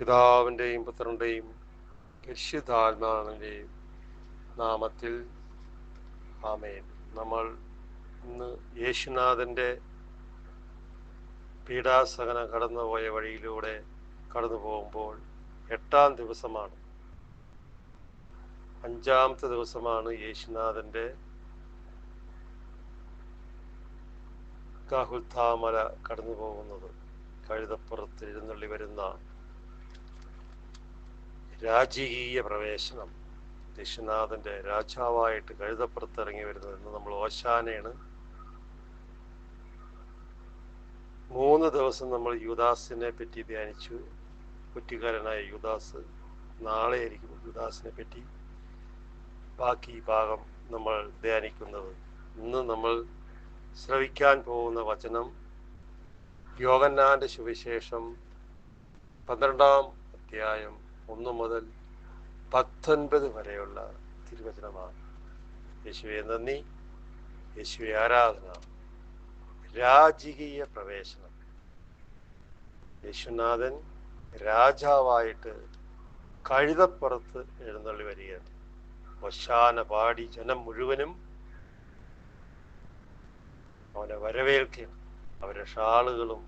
പിതാവിന്റെയും പുത്രന്റെയും പരിശുദ്ധാത്മാവിന്റെയും നാമത്തിൽ ആമേൻ. നമ്മൾ ഇന്ന് യേശുനാഥന്റെ പീഡാസഹന കടന്നുപോയ വഴിയിലൂടെ കടന്നു പോകുമ്പോൾ എട്ടാം ദിവസമാണ്. അഞ്ചാമത്തെ ദിവസമാണ് യേശുനാഥന്റെ കാഹുൽത്താമല കടന്നു പോകുന്നത് കഴുതപ്പുറത്ത് എഴുന്നള്ളി വരുന്ന രാജകീയ പ്രവേശനം ദക്ഷിണാഥന്റെ രാജാവായിട്ട് കഴുതപ്പുറത്ത് ഇറങ്ങി വരുന്നത് എന്ന് നമ്മൾ ഓശാനയാണ്. മൂന്ന് ദിവസം നമ്മൾ യുദാസിനെ പറ്റി ധ്യാനിച്ചു. കുറ്റിക്കാരനായ യുദാസ് നാളെ ആയിരിക്കും യുദാസിനെ പറ്റി ബാക്കി ഭാഗം നമ്മൾ ധ്യാനിക്കുന്നത്. ഇന്ന് നമ്മൾ ശ്രവിക്കാൻ പോകുന്ന വചനം യോഗന്നാന്റെ സുവിശേഷം പന്ത്രണ്ടാം അധ്യായം ഒന്ന് മുതൽ പത്തൊൻപത് വരെയുള്ള തിരുവചനമാണ്. യേശുവെ നന്ദി. യേശുവെ ആരാധന. രാജകീയ പ്രവേശനം. യേശുനാഥൻ രാജാവായിട്ട് കഴുതപ്പുറത്ത് എഴുന്നള്ളി വരികയാണ്. ഒശാന പാടി ജനം മുഴുവനും അവനെ വരവേൽക്കുകയാണ്. അവരെ ഷാളുകളും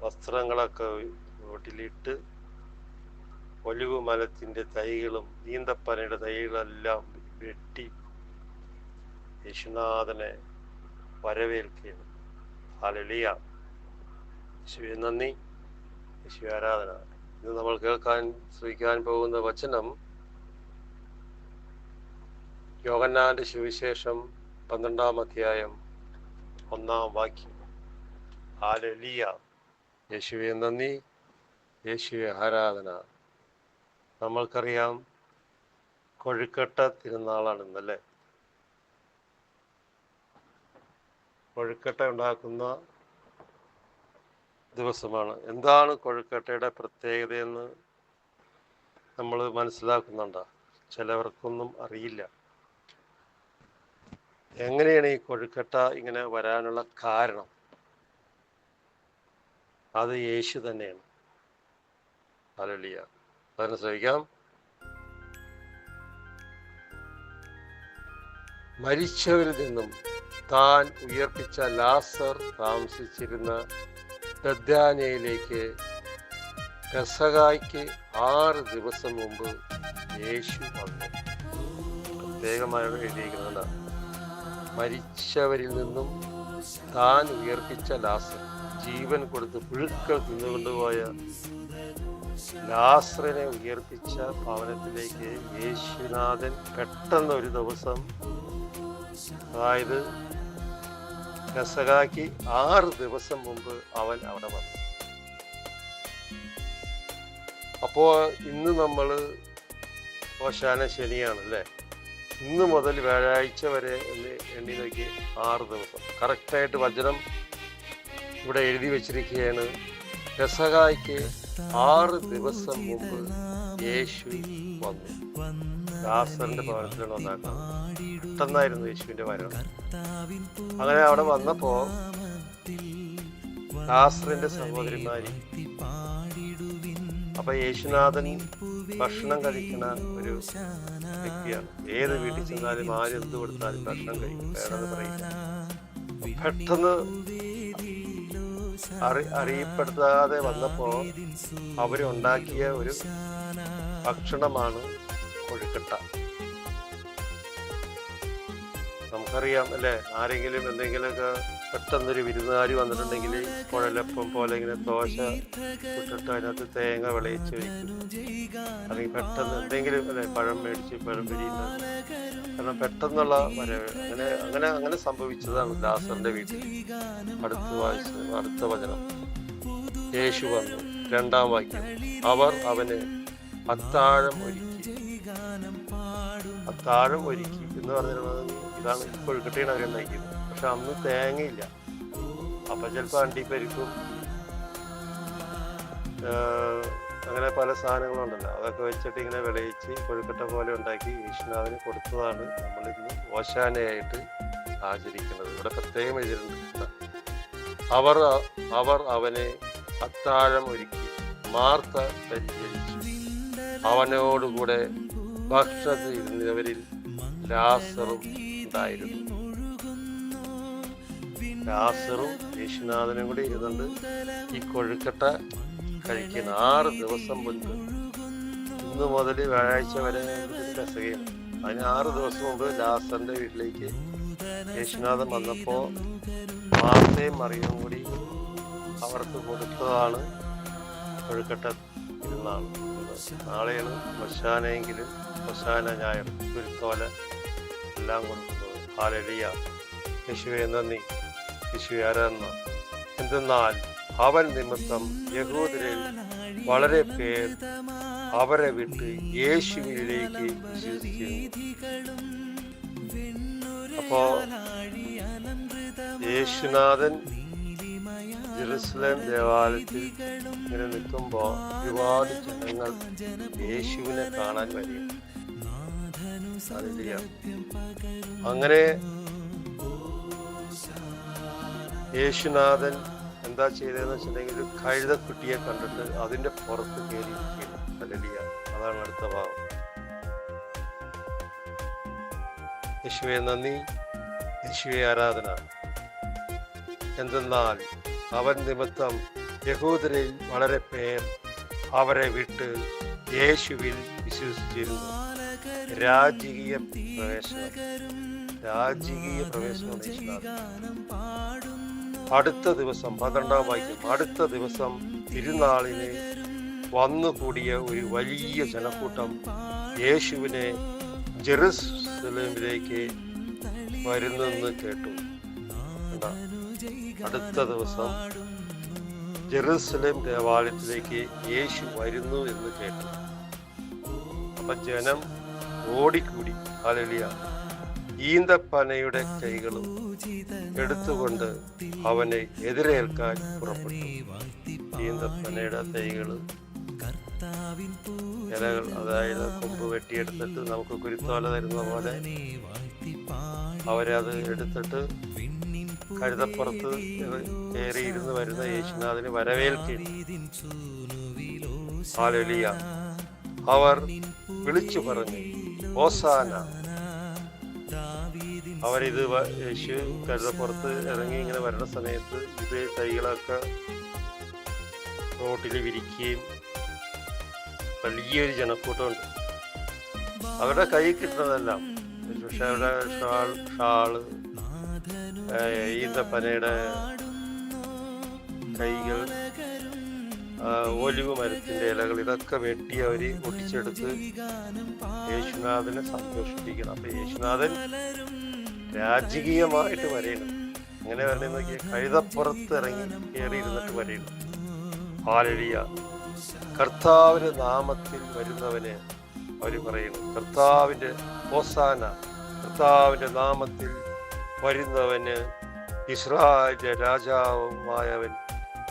വസ്ത്രങ്ങളൊക്കെ വീട്ടിലിട്ട് ഒലിവ് മലത്തിന്റെ തൈകളും നീന്തപ്പനയുടെ തൈകളെല്ലാം വെട്ടി യേശുനാഥനെ വരവേൽക്കുകയാണ്. ഹാലലിയ യേശുവെ നന്ദി. യേശു ആരാധന. ഇന്ന് നമ്മൾ കേൾക്കാൻ ശ്രമിക്കാൻ പോകുന്ന വചനം യോഗന്നാന്റെ സുവിശേഷം പന്ത്രണ്ടാം അധ്യായം ഒന്നാം വാക്യം. ഹാലലിയ യേശുവെ നന്ദി. യേശുവെ ആരാധന. നമ്മൾക്കറിയാം കൊഴുക്കട്ട തിരുനാളാണ് ഇന്നല്ലേ കൊഴുക്കട്ട ഉണ്ടാക്കുന്ന ദിവസമാണ്. എന്താണ് കൊഴുക്കട്ടയുടെ പ്രത്യേകതയെന്ന് നമ്മൾ മനസ്സിലാക്കുന്നുണ്ടോ? ചിലവർക്കൊന്നും അറിയില്ല. എങ്ങനെയാണ് ഈ കൊഴുക്കട്ട ഇങ്ങനെ വരാനുള്ള കാരണം? അത് യേശു തന്നെയാണ്. അലലിയ അതിനെ ശ്രമിക്കാം മരിച്ചവരിൽ നിന്നും താൻ ഉയർപ്പിച്ച ലാസർ താമസിച്ചിരുന്ന ബദ്യാനയിലേക്ക് രസകായ്ക്ക് ആറ് ദിവസം മുമ്പ് യേശു വന്നു പ്രത്യേകമായി എഴുതിയിരിക്കുന്നുണ്ട് മരിച്ചവരിൽ നിന്നും താൻ ഉയർപ്പിച്ച ലാസർ ജീവൻ കൊടുത്ത് പുഴുക്കൾ തിന്നുകൊണ്ടുപോയ ലാസറിനെ ഉയർപ്പിച്ച ഭവനത്തിലേക്ക് യേശുനാഥൻ പെട്ടെന്ന് ഒരു ദിവസം അതായത് രസകാക്കി ആറ് ദിവസം മുമ്പ് അവൻ അവിടെ വന്നു. അപ്പോ ഇന്ന് നമ്മൾ ഓശാന ശനിയാണ് അല്ലേ ഇന്ന് മുതൽ വ്യാഴാഴ്ച വരെ എണ്ണി നോക്കി ആറ് ദിവസം. കറക്റ്റായിട്ട് വചനം ഇവിടെ എഴുതി വെച്ചിരിക്കുകയാണ്. രസകായ്ക്ക് ആറ് ദിവസം മുമ്പ് യേശു വന്നു. ദാസറിന്റെ ഭവനത്തിലാണ് വന്നാക്കുന്നത് പെട്ടെന്നായിരുന്നു യേശുവിന്റെ മരണം. അങ്ങനെ അവിടെ വന്നപ്പോ ദാസറിന്റെ സഹോദരിമാരി അപ്പൊ യേശുനാഥൻ ഭക്ഷണം കഴിക്കുന്ന ഒരു വ്യക്തിയാണ്. ഏത് വീട്ടിൽ ചെന്നാലും ആരെന്ത് കൊടുത്താലും ഭക്ഷണം കഴിക്കും. പെട്ടെന്ന് അറി അറിയപ്പെടുത്താതെ വന്നപ്പോ അവരുണ്ടാക്കിയ ഒരു ഭക്ഷണമാണ് കൊഴുക്കട്ട. നമുക്കറിയാം അല്ലേ? ആരെങ്കിലും എന്തെങ്കിലുമൊക്കെ പെട്ടെന്നൊരു വിരുന്നുകാരി വന്നിട്ടുണ്ടെങ്കിൽ കുഴലപ്പം പോലെ ഇങ്ങനെ ദോശ ഇട്ടിട്ട് അതിനകത്ത് തേങ്ങ വിളയിച്ച് അല്ലെങ്കിൽ പെട്ടെന്ന് എന്തെങ്കിലും അല്ലെ പഴം മേടിച്ച് പഴം പിരിയുന്ന കാരണം പെട്ടെന്നുള്ള വരവ്. അങ്ങനെ അങ്ങനെ അങ്ങനെ സംഭവിച്ചതാണ് ദാസന്റെ വീട്ടിൽ. അടുത്ത വായിച്ച അടുത്ത വചനം. യേശു വന്നു. രണ്ടാം വാക്യം. അവർ അവന് അത്താഴം ഒരുക്കി. അത്താഴം ഒരുക്കി എന്ന് പറഞ്ഞിരുന്നത് ഇതാണ് കൊഴുക്കട്ടയാണ് അവരുണ്ടാക്കിയത് പക്ഷെ അന്ന് തേങ്ങയില്ല. അപ്പൊ ചിലപ്പോ അണ്ടിപ്പരിപ്പും ആഹ് അങ്ങനെ പല സാധനങ്ങളുണ്ടല്ലോ. അതൊക്കെ വെച്ചിട്ട് ഇങ്ങനെ വിളയിച്ച് കൊഴുക്കട്ട പോലെ ഉണ്ടാക്കി വിഷ്ണുവിന് കൊടുത്തതാണ് നമ്മൾ ഇന്ന് ഓശാനയായിട്ട് ആചരിക്കുന്നത്. ഇവിടെ പ്രത്യേകം എഴുതിയിട്ടുണ്ട്. അവർ അവർ അവനെ അത്താഴം ഒരുക്കി മാർത്ത പരിചരിച്ചു. അവനോടുകൂടെ ഭക്ഷണത്തിൽ ഇരുന്നവരിൽ ലാസറും ഉണ്ടായിരുന്നു. ലാസറും യേശുനാഥനും കൂടി ഇരുന്നുണ്ട് ഈ കൊഴുക്കട്ട കഴിക്കുന്ന ആറ് ദിവസം മുൻപ് ഇന്ന് മുതൽ വ്യാഴാഴ്ച വരെ രസകയാണ് അതിന് ആറ് ദിവസം മുമ്പ് ലാസറിന്റെ വീട്ടിലേക്ക് യേശുനാഥൻ വന്നപ്പോൾ മാർത്തയും മറിയും കൂടി അവർക്ക് കൊടുത്തതാണ് കൊഴുക്കട്ട ഇരുന്നാണ് നാളെയാണ് മശാനെങ്കിലും മശാന ഞായർ കുരുത്തോല എല്ലാം കൊടുക്കുന്നത് ഹാലലിയ. യേശുവെ നന്ദി. ആരാധന എന്തെന്നാൽ അവൻ നിമിത്തം യഹൂദരിൽ വളരെ പേർ അവരെ വിട്ട് വിശ്വസിക്കുന്നു അപ്പോ യേശുനാഥൻ ജെറുസലേം ദേവാലയത്തിൽ ഇങ്ങനെ നിൽക്കുമ്പോ ഒരുപാട് ജനങ്ങൾ യേശുവിനെ കാണാൻ വരും അങ്ങനെ യേശുനാഥൻ എന്താ ചെയ്തതെന്ന് വെച്ചിട്ടുണ്ടെങ്കിൽ ഒരു കഴുതക്കുട്ടിയെ കണ്ടിട്ട് അതിന്റെ പുറത്ത് കയറി അലലിയ അതാണ് അടുത്ത ഭാഗം. യേശുവെ നന്ദി. യേശുവെ ആരാധന. എന്തെന്നാൽ അവൻ നിമിത്തം യഹൂദരിൽ വളരെ പേർ അവരെ വിട്ട് യേശുവിൽ വിശ്വസിച്ചിരുന്നു. രാജകീയ പ്രവേശനം. രാജകീയ പ്രവേശനം. അടുത്ത ദിവസം പന്ത്രണ്ടാം വാക്യം അടുത്ത ദിവസം തിരുനാളിന് വന്നുകൂടിയ ഒരു വലിയ ജനക്കൂട്ടം യേശുവിനെ ജെറുസലേമിലേക്ക് വരുന്നെന്ന് കേട്ടു. അടുത്ത ദിവസം ജെറുസലേം ദേവാലയത്തിലേക്ക് യേശു വരുന്നു എന്ന് കേട്ടു. അപ്പൊ ജനം ഓടിക്കൂടി. അലലിയ ഈന്തപ്പനയുടെ കൈകളും എടുത്തുകൊണ്ട് അവനെ എതിരേൽക്കാൻ പുറപ്പെട്ടു. ഈന്തപ്പനയുടെ തൈകൾ ഇലകൾ അതായത് കൊമ്പ് വെട്ടിയെടുത്തിട്ട് നമുക്ക് കുരുത്തോല തരുന്ന പോലെ അവരെ അത് എടുത്തിട്ട് കഴുതപ്പുറത്ത് കയറിയിരുന്ന് വരുന്ന യേശുനാഥിന് വരവേൽക്കി അവർ വിളിച്ചു പറഞ്ഞു ഓസാന അവരിത് യേശു കരുതപ്പുറത്ത് ഇറങ്ങി ഇങ്ങനെ വരുന്ന സമയത്ത് ഇത് തൈകളൊക്കെ റോട്ടിൽ വിരിക്കുകയും വലിയൊരു ജനക്കൂട്ടമുണ്ട്. അവരുടെ കൈ കിട്ടുന്നതെല്ലാം. പക്ഷെ അവരുടെ ഷാൾ ഷാൾ ഈന്തപ്പനയുടെ കൈകൾ ഒലിവ് മരത്തിന്റെ ഇലകൾ ഇതൊക്കെ വെട്ടി അവർ ഒട്ടിച്ചെടുത്ത് യേശുനാഥനെ സന്തോഷിപ്പിക്കണം. അപ്പൊ യേശുനാഥൻ രാജകീയമായിട്ട് വരയണം അങ്ങനെ വരണേ നോക്കിയ കഴുതപ്പുറത്ത് ഇറങ്ങി കയറി ഇരുന്നിട്ട് വരയണം ആലഴിയ കർത്താവിന്റെ നാമത്തിൽ വരുന്നവന് അവർ പറയുന്നു. കർത്താവിന്റെ ഓസാന കർത്താവിന്റെ നാമത്തിൽ വരുന്നവന് ഇസ്രായേലിന്റെ രാജാവുമായവൻ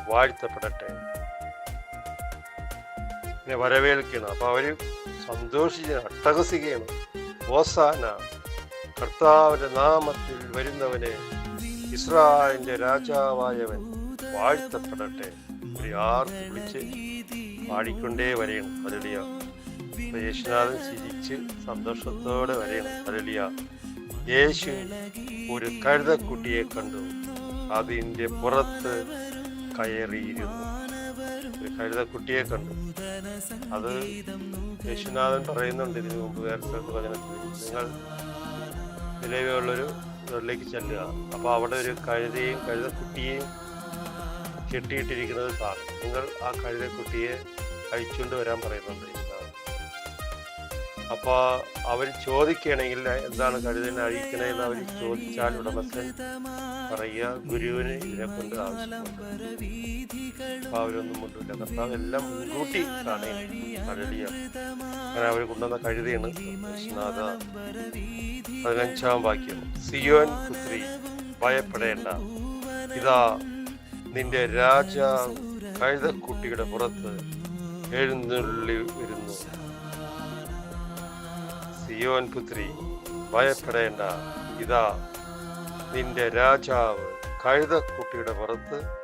വാഴ്ത്തപ്പെടട്ടെ. വരവേൽക്കണം. അപ്പൊ അവർ സന്തോഷിച്ച് അട്ടഹസിക്കുകയാണ്. ഓസാന കർത്താവിന്റെ നാമത്തിൽ വരുന്നവനെ ഇസ്രായേലിന്റെ രാജാവായവൻ വാഴ്ത്തപ്പെടട്ടെ വിളിച്ച് പാടിക്കൊണ്ടേ വരയണം അരളിയ യേശുനാഥൻ ചിരിച്ച് സന്തോഷത്തോടെ വരയണം അരളിയ യേശു ഒരു കഴുതക്കുട്ടിയെ കണ്ടു. അതിന്റെ പുറത്ത് കയറിയിരുന്നു. ഒരു കഴുതക്കുട്ടിയെ കണ്ടു. അത് യേശുനാഥൻ പറയുന്നുണ്ട് ഇതിനു മുമ്പ് വേറെ വചനത്തിൽ. നിങ്ങൾ നിലവിലുള്ളൊരു ഇതിലേക്ക് ചെല്ലുക. അപ്പോൾ അവിടെ ഒരു കഴുതയും കഴുതക്കുട്ടിയെയും കെട്ടിയിട്ടിരിക്കുന്നത് കാണും. നിങ്ങൾ ആ കഴുതക്കുട്ടിയെ കഴിച്ചുകൊണ്ട് വരാൻ പറയുന്നുണ്ട് യേശുനാഥൻ. അപ്പൊ അവർ ചോദിക്കുകയാണെങ്കിൽ എന്താണ് കഴുതനെ അഴിക്കണേന്ന് അവർ ചോദിച്ചാൽ ഉടമസ്ഥൻ പറയുക ഗുരുവിന് ഇതിനെ കൊണ്ട് ആവശ്യമുണ്ട്. അപ്പൊ മുട്ടില്ല കർത്താവ് എല്ലാം മുൻകൂട്ടി അങ്ങനെ അവർ കൊണ്ടുവന്ന കഴുതയാണ് പതിനഞ്ചാം വാക്യം. സിയോൻ പുത്രി ഭയപ്പെടേണ്ട. ഇതാ നിന്റെ രാജ കഴുതക്കുട്ടിയുടെ പുറത്ത് എഴുന്നള്ളി വരുന്നു. സിയോൻ പുത്രി ഭയപ്പെടേണ്ട. ഇതാ നിന്റെ രാജാവ് കഴുതക്കുട്ടിയുടെ പുറത്ത്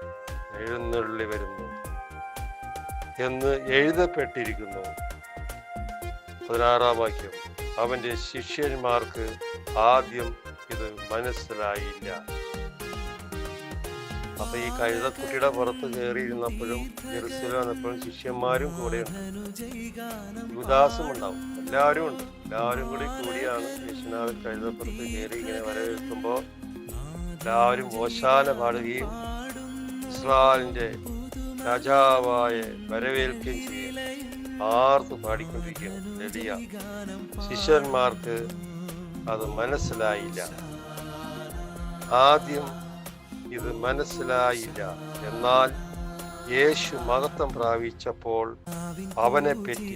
എഴുന്നള്ളി വരുന്നു എന്ന് എഴുതപ്പെട്ടിരിക്കുന്നു. പതിനാറാം വാക്യം. അവന്റെ ശിഷ്യന്മാർക്ക് ആദ്യം ഇത് മനസ്സിലായില്ല. അപ്പൊ ഈ കഴുതക്കുട്ടിയുടെ പുറത്ത് കയറിയിരുന്നപ്പോഴും ജെറുസലേം ശിഷ്യന്മാരും കൂടെയുണ്ട് ഉദാസം ഉണ്ടാവും. എല്ലാവരും ഉണ്ട്. എല്ലാവരും കൂടി കൂടിയാണ് യേശുനാഥൻ കഴുതപ്പുറത്ത് കയറി ഇങ്ങനെ വരവേൽക്കുമ്പോൾ എല്ലാവരും ഓശാല പാടുകയും ഇസ്രാലിന്റെ രാജാവായ വരവേൽക്കുകയും ചെയ്യും. ആർത്ത് പാടിക്കൊണ്ടിരിക്കുകയാണ് ശിഷ്യന്മാർക്ക് അത് മനസ്സിലായില്ല. ആദ്യം ഇത് മനസ്സിലായില്ല. എന്നാൽ യേശു മഹത്വം പ്രാപിച്ചപ്പോൾ അവനെ പറ്റി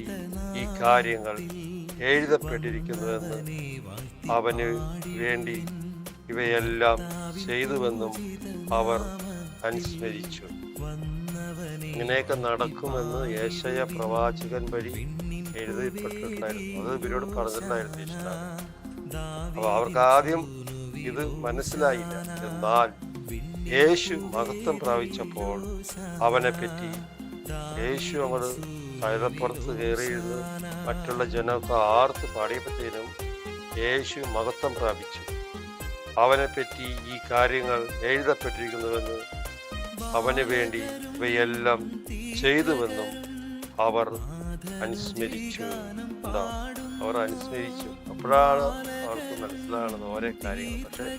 ഈ കാര്യങ്ങൾ എഴുതപ്പെട്ടിരിക്കുന്നുവെന്ന് അവന് വേണ്ടി ഇവയെല്ലാം ചെയ്തുവെന്നും അവർ അനുസ്മരിച്ചു ഇങ്ങനെയൊക്കെ നടക്കുമെന്ന് ഏശയ പ്രവാചകൻ വഴി എഴുതപ്പെട്ടിട്ടുണ്ടായിരുന്നു. അത് ഇവരോട് പറഞ്ഞിട്ടുണ്ടായിരുന്നു ഇഷ്ടം അവർക്ക് ആദ്യം ഇത് മനസ്സിലായില്ല. എന്നാൽ യേശു മഹത്വം പ്രാപിച്ചപ്പോൾ അവനെ പറ്റി യേശു അങ്ങോട്ട് കഴുതപ്പുറത്ത് കയറിയിരുന്ന് മറ്റുള്ള ജനത്തെ ആർത്ത് പാടിയപ്പോഴത്തേനും യേശു മഹത്വം പ്രാപിച്ചു. അവനെ പറ്റി ഈ കാര്യങ്ങൾ എഴുതപ്പെട്ടിരിക്കുന്നുവെന്ന് അവന് വേണ്ടി ഇവയെല്ലാം ചെയ്തുവെന്നും അവർ അനുസ്മരിച്ചു. എന്താ? അവർ അനുസ്മരിച്ചു. അപ്പോഴാണ് അവർക്ക് മനസ്സിലാകുന്നത് ഓരോ കാര്യങ്ങൾ. പക്ഷെ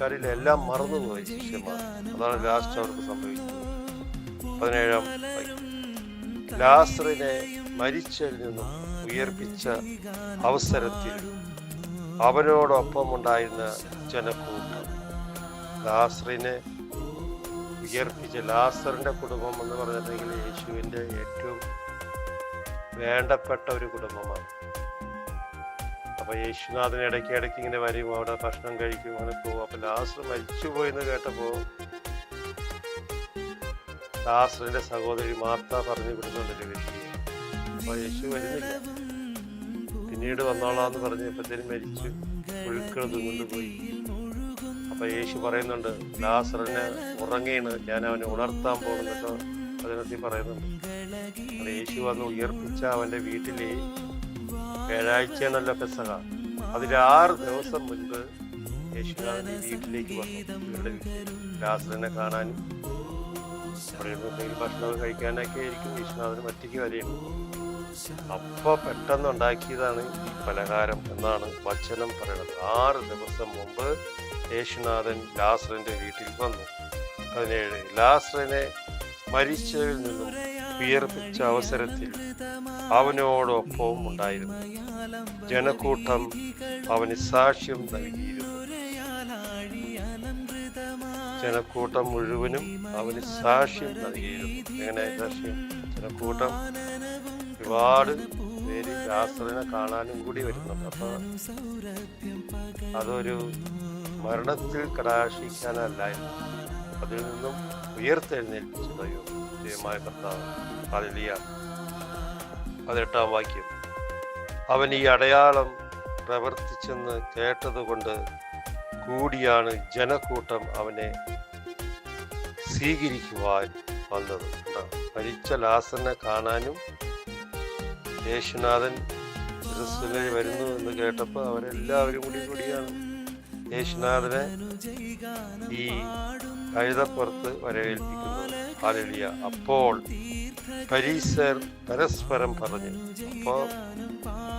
കാര്യം എല്ലാം മറന്നുപോയി ശിഷ്യന്മാർ. അതാണ് ലാസ്റ്റ് അവർക്ക് സംഭവിച്ചത്. പതിനേഴാം. ലാസറിനെ മരിച്ചതിൽ നിന്നും ഉയർപ്പിച്ച അവസരത്തിൽ അവനോടൊപ്പം ഉണ്ടായിരുന്ന ജനക്കൂട്ടം. ലാസറിനെ ഉയർപ്പിച്ച ലാസറിന്റെ കുടുംബം എന്ന് പറഞ്ഞിട്ടുണ്ടെങ്കിൽ യേശുവിന്റെ ഏറ്റവും വേണ്ടപ്പെട്ട ഒരു കുടുംബമാണ്. അപ്പൊ യേശുനാഥൻ ഇടയ്ക്ക് ഇടയ്ക്ക് ഇങ്ങനെ വരും അവിടെ ഭക്ഷണം കഴിക്കും അങ്ങനെ പോകും. അപ്പൊ ലാസർ മരിച്ചുപോയി എന്ന് കേട്ടപ്പോൾ ലാസറിന്റെ സഹോദരി മാർത്ത പറഞ്ഞു വിടുന്നുണ്ടല്ലോ വ്യക്തിയെ അപ്പൊ യേശു വരുന്നില്ല പിന്നീട് വന്നോളാന്ന് പറഞ്ഞപ്പോഴത്തേനും മരിച്ചു പുഴുക്കൾ തിന്നുകൊണ്ട് പോയി. യേശു പറയുന്നുണ്ട് ലാസറിനെ ഉറങ്ങിയാണ് ഞാൻ അവനെ ഉണർത്താൻ പോകുന്നൊക്കെ അതിനകത്ത് പറയുന്നുണ്ട് യേശു വന്ന് ഉയർപ്പിച്ച അവന്റെ വീട്ടിലെ വ്യാഴാഴ്ച എന്നല്ല പെസക അതിൽ ആറ് ദിവസം മുൻപ് യേശുനാഥന്റെ വീട്ടിലേക്ക് വന്നു. രാസനെ കാണാനും അവിടെ കഴിക്കാനൊക്കെ ആയിരിക്കും യേശുനാഥന് പറ്റിക്ക് വരെയുണ്ട് അപ്പൊ പെട്ടെന്ന് ഉണ്ടാക്കിയതാണ് ഈ പലഹാരം എന്നാണ് വചനം പറയുന്നത്. ആറ് ദിവസം മുമ്പ് യേശുനാഥൻ ലാസറിന്റെ വീട്ടിൽ വന്നു. പതിനേഴ് ലാസറിനെ മരിച്ചവരിൽ നിന്നും ഉയർപ്പിച്ച അവസരത്തിൽ അവനോടൊപ്പവും ഉണ്ടായിരുന്നു. ജനക്കൂട്ടം അവന് സാക്ഷ്യം നൽകിയിരുന്നു. ജനക്കൂട്ടം മുഴുവനും അവന് സാക്ഷ്യം നൽകിയിരുന്നു. എങ്ങനെ സാക്ഷ്യം? ജനക്കൂട്ടം ഒരുപാട് പേര് ലാസറിനെ കാണാനും കൂടി വരുന്നുണ്ട്. അപ്പൊ അതൊരു മരണത്തിൽ കടാക്ഷിക്കാനല്ലായിരുന്നു. അതിൽ നിന്നും ഉയർത്തെഴുന്നേൽപ്പിച്ചതയോ ദൈവമായ കർത്താവ്. അതിലിയ പതിനെട്ടാം വാക്യം. അവൻ ഈ അടയാളം പ്രവർത്തിച്ചെന്ന് കേട്ടതുകൊണ്ട് കൂടിയാണ് ജനക്കൂട്ടം അവനെ സ്വീകരിക്കുവാൻ വന്നത്? മരിച്ച ലാസനെ കാണാനും യേശുനാഥൻ ക്രിസ്തുവിനെ വരുന്നു എന്ന് കേട്ടപ്പോൾ അവരെല്ലാവരും കൂടി കൂടിയാണ് യേശുനാഥനെ ഈ കഴുതപ്പുറത്ത് വരവേൽപ്പിക്കുന്നു. ഹാലലിയ അപ്പോൾ പരീസർ പരസ്പരം പറഞ്ഞു അപ്പോ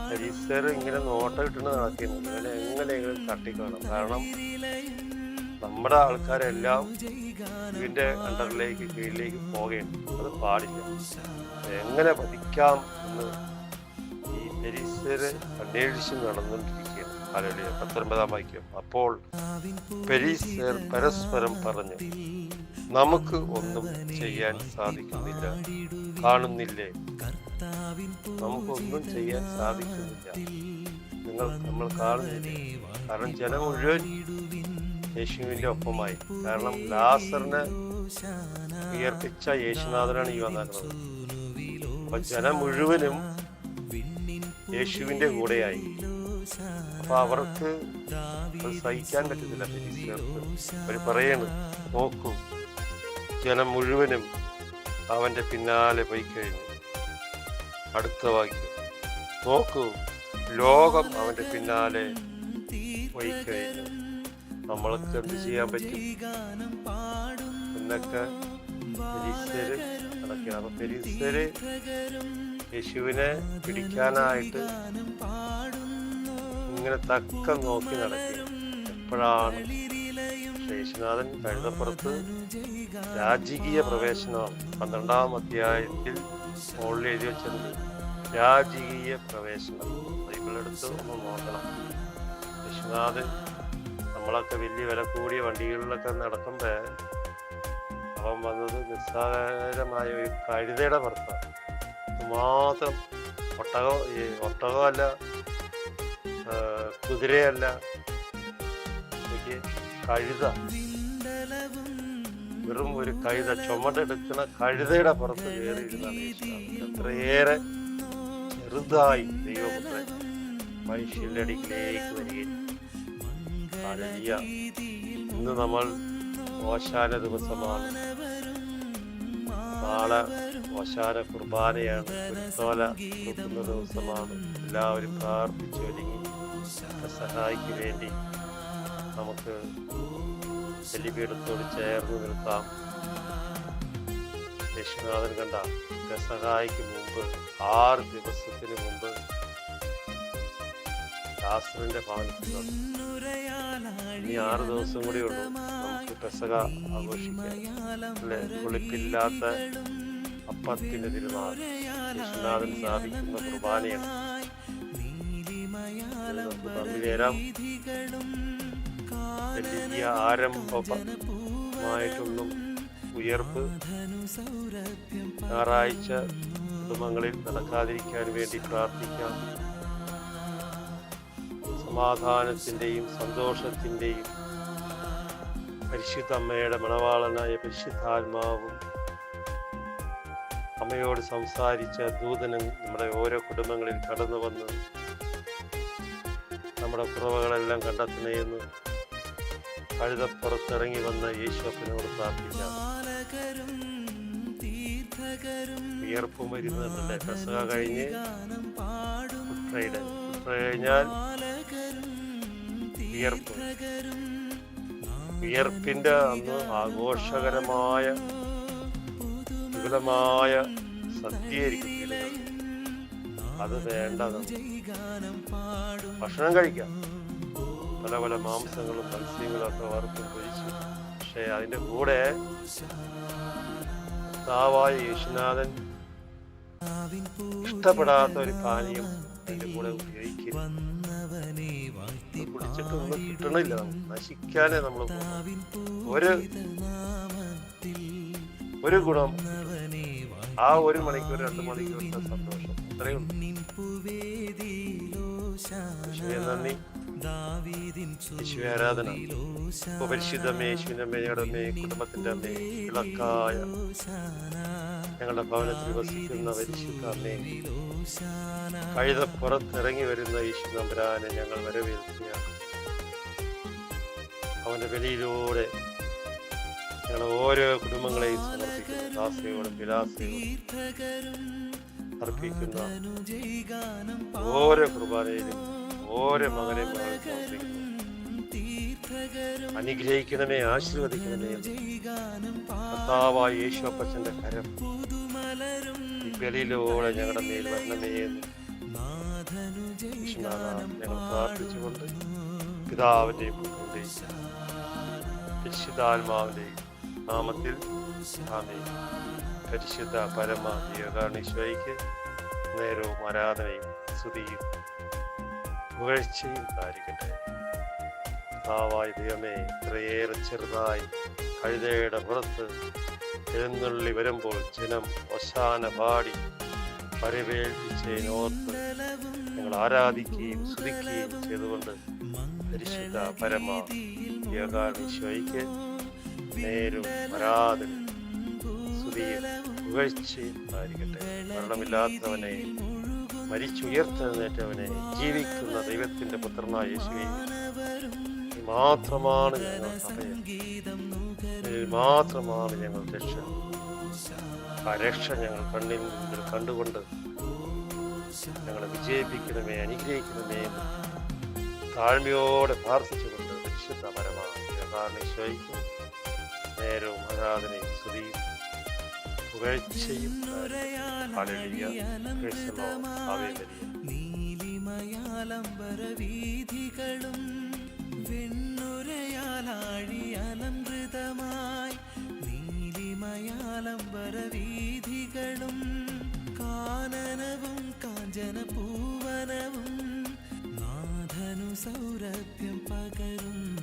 പരീസർ ഇങ്ങനെ നോട്ട കിട്ടുന്ന നടക്കുന്നു അങ്ങനെ എങ്ങനെയെങ്കിലും തട്ടിക്കാണും. കാരണം നമ്മുടെ ആൾക്കാരെല്ലാം ഇതിന്റെ അണ്ടറിലേക്ക് കീഴിലേക്ക് പോകേണ്ടി അത് പാടില്ല. എങ്ങനെ പതിക്കാം എന്ന് ഈ പെരീസര് അന്വേഷിച്ച് നടന്നുകൊണ്ടിരിക്കുകയാണ് ഹാലലിയ പത്തൊൻപതാം വാക്യം. അപ്പോൾ പരസ്പരം പറഞ്ഞു നമുക്ക് ഒന്നും ചെയ്യാൻ സാധിക്കുന്നില്ല. കാണുന്നില്ലേ? നമുക്കൊന്നും ചെയ്യാൻ സാധിക്കുന്നില്ല. നിങ്ങൾ നമ്മൾ കാണുന്നില്ല? കാരണം ജനം മുഴുവൻ യേശുവിന്റെ ഒപ്പമായി. കാരണം ലാസറിനെ ഉയർപ്പിച്ച യേശുനാഥനാണ് ഈ വന്നിരുന്നത് അപ്പൊ ജനം മുഴുവനും യേശുവിന്റെ കൂടെയായി. അപ്പൊ അവർക്ക് സഹിക്കാൻ പറ്റുന്നില്ല അവർ പറയണ് നോക്കൂ ജനം മുഴുവനും അവന്റെ പിന്നാലെ പോയി കഴിഞ്ഞു. അടുത്ത വാക്യം. നോക്കൂ ലോകം അവന്റെ പിന്നാലെ പോയി കഴിഞ്ഞു. നമ്മൾക്ക് എന്ത് ചെയ്യാൻ പറ്റും? എന്നൊക്കെ യേശുവിനെ പിടിക്കാനായിട്ട് ഇങ്ങനെ തക്കം നോക്കി നടക്കുക എപ്പോഴാണ് ശേഷനാഥൻ കഴുതപ്പുറത്ത് രാജകീയ പ്രവേശനമാണ് പന്ത്രണ്ടാം അധ്യായത്തിൽ മുകളിൽ എഴുതി വെച്ചിട്ടുണ്ട് രാജകീയ പ്രവേശനം. ബൈബിളെടുത്ത് ഒന്ന് നോക്കണം. യേശുനാഥൻ നമ്മളൊക്കെ വലിയ വില കൂടിയ വണ്ടികളിലൊക്കെ നടക്കുമ്പോൾ അവൻ വന്നത് നിസ്സാരമായ ഒരു കഴുതയുടെ പുറത്താണ്. മാത്രം ഒട്ടകം ആ, കുതിരയല്ല. കഴുത. വെറും ഒരു കഴുത. ചുമടെടുക്കുന്ന കഴുതയുടെ പുറത്ത് കയറിയിരുന്നാണ് എത്രയേറെ ചെറുതായി ദൈവപുത്രൻ മനുഷ്യന്റെ അടിക്കിലേക്ക് വരികയും. ഇന്ന് നമ്മൾ ഓശാന ദിവസമാണ്. നാളെ ഓശാന കുർബാനയാണ്. ദിവസമാണ്. എല്ലാവരും പ്രാർത്ഥിച്ചു ഒരുങ്ങി. സഹായിക്ക് വേണ്ടി നമുക്ക് ബലിപീഠത്തോട് ചേർന്ന് നിൽക്കാം. യേശുനാഥൻ കണ്ട ഗസഹായിക്ക് മുമ്പ് ആറ് ദിവസത്തിന് മുമ്പ് ശാസ്ത്രന്റെ ഭവനത്തിൽ ഇനി ആറ് ദിവസം കൂടി ഉള്ളൂ. നമുക്ക് പെസക ആഘോഷിക്കാം. അല്ലെ? പുളിപ്പില്ലാത്ത അപ്പത്തിന്റെ തിരുനാൾ യേശുനാഥൻ സ്ഥാപിക്കുന്ന കുർബാനയാണ്. നമുക്ക് പങ്കുചേരാം വലിയ ആരംഭമായിട്ടൊന്നും ഉയർപ്പ് ഞായറാഴ്ച കുടുംബങ്ങളിൽ നടക്കാതിരിക്കാൻ വേണ്ടി പ്രാർത്ഥിക്കാം. സമാധാനത്തിന്റെയും സന്തോഷത്തിന്റെയും പരിശുദ്ധ അമ്മയുടെ മണവാളനായ പരിശുദ്ധാത്മാവും അമ്മയോട് സംസാരിച്ച ദൂതനും നമ്മുടെ ഓരോ കുടുംബങ്ങളിൽ കടന്നു വന്ന് നമ്മുടെ കുറവുകളെല്ലാം കണ്ടെത്തുന്നു കഴുതപ്പുറത്തിറങ്ങി വന്ന യേശുപ്പിനോട് പ്രാർത്ഥിക്കാം. വിയർപ്പ് മരുന്നുണ്ടല്ലേ പെസക കഴിഞ്ഞ് കുട്ടയുടെ കഴിഞ്ഞാൽ വിയർപ്പ്. വിയർപ്പിന്റെ അന്ന് ആഘോഷകരമായ വിപുലമായ സദ്യയായിരിക്കും. അത് വേണ്ടത്. ഭക്ഷണം കഴിക്കാം. പല പല മാംസങ്ങളും മത്സ്യങ്ങളും ഒക്കെ വറുത്തും കഴിച്ചു പക്ഷെ അതിന്റെ കൂടെ താവായ യേശുനാഥൻ ഇഷ്ടപ്പെടാത്ത ഒരു പാനീയം അതിന്റെ കൂടെ ഉപയോഗിക്കരുത്. കിട്ടണില്ല. നശിക്കാനേ നമ്മൾ ഒരു ഒരു ഗുണം ആ ഒരു മണിക്കൂർ രണ്ട് മണിക്കൂറിന്റെ സന്തോഷം. അത്രയേ ആരാധന. ഞങ്ങളുടെ അമ്മേ കുടുംബത്തിന്റെ അമ്മേ വിളക്കായ ഞങ്ങളുടെ ഭവനത്തിൽ വസിക്കുന്ന പരിശുദ്ധ അമ്മേ. കഴുത പുറത്തിറങ്ങി വരുന്ന യേശു നമ്പരാനെ ഞങ്ങൾ വരവേൽക്കുകയാണ് അവന്റെ വെളിയിലൂടെ ഞങ്ങൾ ഓരോ കുടുംബങ്ങളെയും സമർപ്പിക്കുന്നു ദാസയോടും വിലാസയോടും അർപ്പിക്കുന്ന. ഓരോ കുർബാനയിലും ഓരോ മകനെ അനുഗ്രഹിക്കുന്നതിനെ ആശീർവദിക്കുന്നതിനെ കർത്താവായ കരം. ഈ ബലിയിലൂടെ ഞങ്ങളുടെ മേൽ വരണമേ എന്ന് ഞങ്ങൾ പ്രാർത്ഥിച്ചുകൊണ്ട് പുത്രന്റെയും പരിശുദ്ധാത്മാവിന്റെയും നാമത്തിൽ ആമേ പരിശുദ്ധ പരമ യോഗാണീശ്വരിക്ക് നേരവും ആരാധനയും സ്തുതിയും പുകഴ്ചയും കാരിക്കട്ടെ കർത്താവായ ദൈവമേ ഇത്രയേറെ ചെറുതായി കഴുതയുടെ പുറത്ത് എഴുന്നള്ളി വരുമ്പോൾ ജനം ഒശാന പാടി പരിവേൽപ്പിച്ചതിനോർത്ത് ഞങ്ങൾ ആരാധിക്കുകയും സ്തുതിക്കുകയും ചെയ്തുകൊണ്ട് പരിശുദ്ധ പരമ യോഗാനീശ്വരിക്ക് നേരും ആരാധന സ്തുതിയും പുകഴ്ചയുണ്ടായിരിക്കട്ടെ മരണമില്ലാത്തവനെ മരിച്ചുയർത്തെഴുന്നേറ്റവനെ ജീവിക്കുന്ന ദൈവത്തിന്റെ പുത്രനായ യേശുവെ മാത്രമാണ് മാത്രമാണ് ഞങ്ങൾ രക്ഷ. ആ രക്ഷ ഞങ്ങൾ കണ്ണിൽ കണ്ടുകൊണ്ട് ഞങ്ങളെ വിജയിപ്പിക്കണമേ അനുഗ്രഹിക്കണമേ താഴ്മയോടെ പ്രാർത്ഥിച്ചുകൊണ്ട് വിശുദ്ധപരമാണ് നേരവും ആരാധനയും സ്തുതിയും പുകഴ്ചയും നീലിമയാലംബരവീഥികളും വെണ്ണുരയാലാഴിയലംകൃതമായി നീലിമയാലംബരവീഥികളും കാനനവും കാഞ്ചനപൂവനവും നാഥനു സൗരഭ്യം പകരുന്നു.